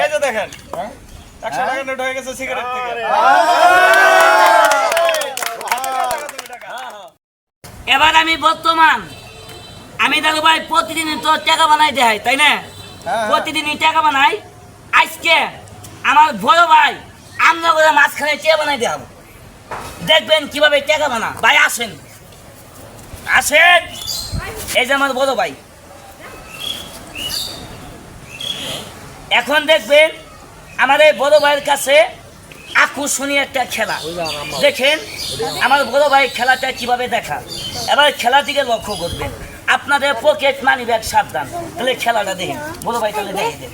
এই যে দেখেন একশো টাকা নোট হয়ে গেছে সিগারেট থেকে। এবার আমি বর্তমান আমি দাদু ভাই প্রতিদিন তো টাকা বানাই দেয় তাই না? প্রতিদিনই টাকা বানাই। আজকে আমার বড় ভাই আমরা করে মাঝখানে চেয়ে বানাই দেব দেখবেন কীভাবে টাকা বানা। ভাই আসেন। আসেন। এই যে আমার বড় ভাই। এখন দেখবেন আমার এই বড় ভাইয়ের কাছে আকর্ষণীয় একটা খেলা। দেখেন আমার বড় ভাই খেলাটা কীভাবে দেখা? এবার খেলা দিকে লক্ষ্য করবেন। আপনাদের পকেট মানি ব্যাগ সাবধান। তাহলে খেলাটা দেখেন। বড় ভাই তাহলে দেখে দেন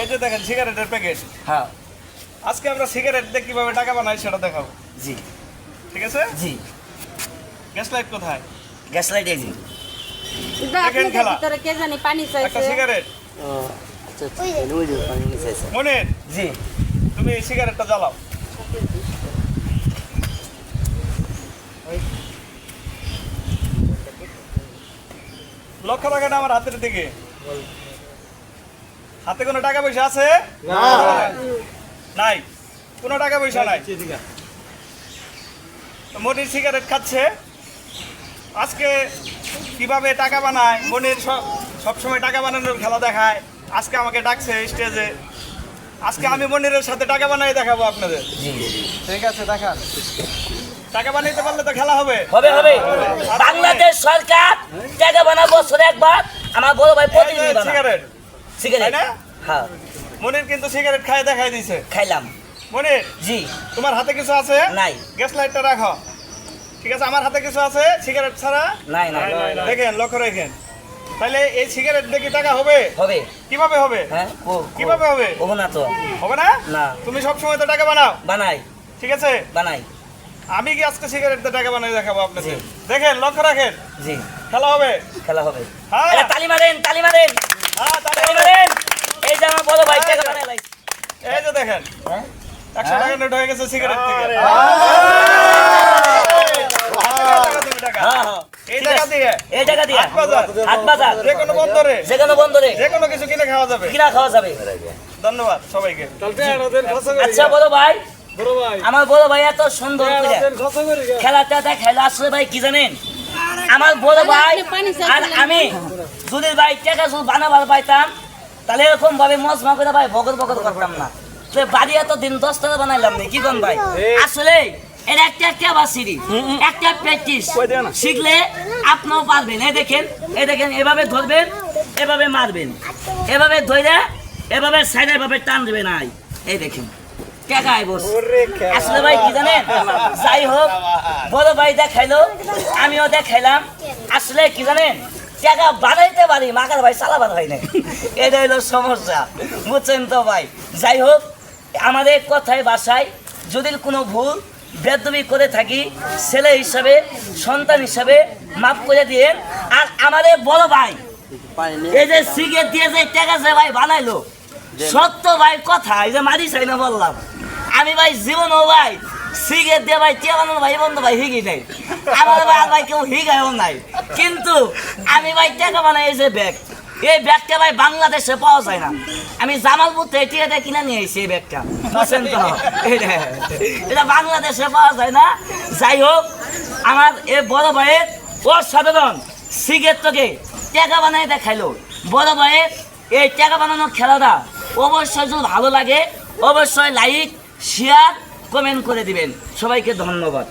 এই যে দেখেন সিগারেটের প্যাকেট হ্যাঁ। আজকে আমরা সিগারেট দিয়ে কীভাবে টাকা বানাই সেটা দেখাবো। জি। ঠিক আছে? জি। গ্যাস লাইট কোথায়? গ্যাস লাইট এই দেখেন খেলা। ভিতরে কে জানি পানি একটা চাইছে। মনে জি। তুমি এই সিগারেটটা জ্বালাও। লক্ষ্য রাখেন আমার হাতের দিকে। হাতে কোনো টাকা পয়সা আছে? নাই। কোনো টাকা পয়সা নাই। মনির সিগারেট খাচ্ছে। আজকে কীভাবে টাকা বানায়? মনির সব সবসময় টাকা বানানোর খেলা দেখায়। আজকে আমাকে ডাকছে স্টেজে। আজকে আমি মনিরের সাথে টাকা বানাই দেখাবো আপনাদের। জি ঠিক আছে দেখান। টাকা বানাইতে পারলে তো খেলা হবে। হবে হবে। বাংলাদেশ সরকার টাকা বানাবো বছরে একবার। আমার বড় ভাই প্রতিদিন সিগারেট সিগারেট না? হ্যাঁ। মনির কিন্তু সিগারেট খাই দেখাই দিছে। খাইলাম। মনির জি। তোমার হাতে কিছু আছে? নাই। গ্যাস লাইটটা রাখো। ঠিক আছে আমার হাতে কিছু আছে? সিগারেট ছাড়া? নাই নাই। দেখেন লক্ষ্য রাখেন। তাহলে এই সিগারেট দেখি টাকা হবে? হবে। কীভাবে হবে? হ্যাঁ ও কীভাবে হবে? ও না তো। হবে না? না। তুমি সব সময় তো টাকা বানাও। বানাই। ঠিক আছে? বানাই। আমি কি আজকে সিগারেট দিয়ে টাকা বানাই দেখাবো আপনাদের দেখেন লক্ষ্য রাখেন। জি। খেলা হবে? খেলা হবে। হ্যাঁ। তালি মারেন তালি মারেন। হ্যাঁ তালি মারেন। এই যে আমার বড় ভাই হ্যাঁ, টাকা হ্যাঁ। বানাই এই যে দেখেন। হ্যাঁ? একশো টাকা নোট হয়ে গেছে সিগারেট থেকে। টাকা। হ্যাঁ হ্যাঁ। এই টাকা দিয়ে। এই টাকা দিয়া। হাট বাজার। হাট বাজার। যে কোনো বন্দরে। যে কোনো বন্দরে। যে কোনো কিছু কিনে খাওয়া যাবে। কিনা খাওয়া যাবে। ধন্যবাদ সবাইকে। আচ্ছা বড় ভাই। আমার বড় ভাই এত সুন্দর খেলাটা দেখাইলো। আসলে ভাই কি জানেন? আমার বড় ভাই আর আমি যদি ভাই টাকা যদি বানাবার পাইতাম তাহলে এরকম ভাবে মজমা করে ভাই বগর বগর করতাম না। তো বাড়ি এত দিন দশ টাকা বানাইলাম না কি কোন ভাই? আসলে এটা একটা ক্যাপাসিটি একটা প্র্যাকটিস শিখলে আপনিও পারবেন। এই দেখেন এই দেখেন এভাবে ধরবেন এভাবে মারবেন। এভাবে ধরে এভাবে সাইডে এভাবে টান দেবেন আই এই দেখেন টাকায় বস। আসলে ভাই কি জানেন? যাই হোক বড় ভাই দেখাইলো আমিও দেখাইলাম। আসলে কি জানেন? টাকা বানাইতে পারি মাকার ভাই চালাবার হয় না এটা হলো সমস্যা বুঝছেন তো ভাই? যাই হোক আমাদের কথায় বাসায় যদি কোনো ভুল বেদবি করে থাকি ছেলে হিসাবে সন্তান হিসাবে মাফ করে দিয়ে আর আমাদের বড় ভাই এই যে সিগারেট দিয়ে যে টাকা যে ভাই বানাইলো সত্য ভাই কথা এই যে মারি চাই না বললাম আমি ভাই জীবন ও ভাই সিগারেট দিয়ে ভাই বানানো ভাই বন্ধু ভাই হিগি নাই। আমার ভাই আর ভাই কেউ হিগায়ও নাই। কিন্তু আমি ভাই টাকা বানাই এই যে ব্যাগ। এই ব্যাগটা ভাই বাংলাদেশে পাওয়া যায় না। আমি জামালপুর থেকে কিনে নিয়ে এসেছি এই ব্যাগটা। বুঝছেন তো? এটা বাংলাদেশে পাওয়া যায় না। যাই হোক, আমার এই বড় ভাইয়ের অসাধারণ সিগারেট তোকে টাকা বানাই দেখাইলো। বড় ভাইয়ের এই টাকা বানানোর খেলাটা অবশ্যই যদি ভালো লাগে, অবশ্যই লাইক শেয়ার কমেন্ট করে দিবেন। সবাইকে ধন্যবাদ।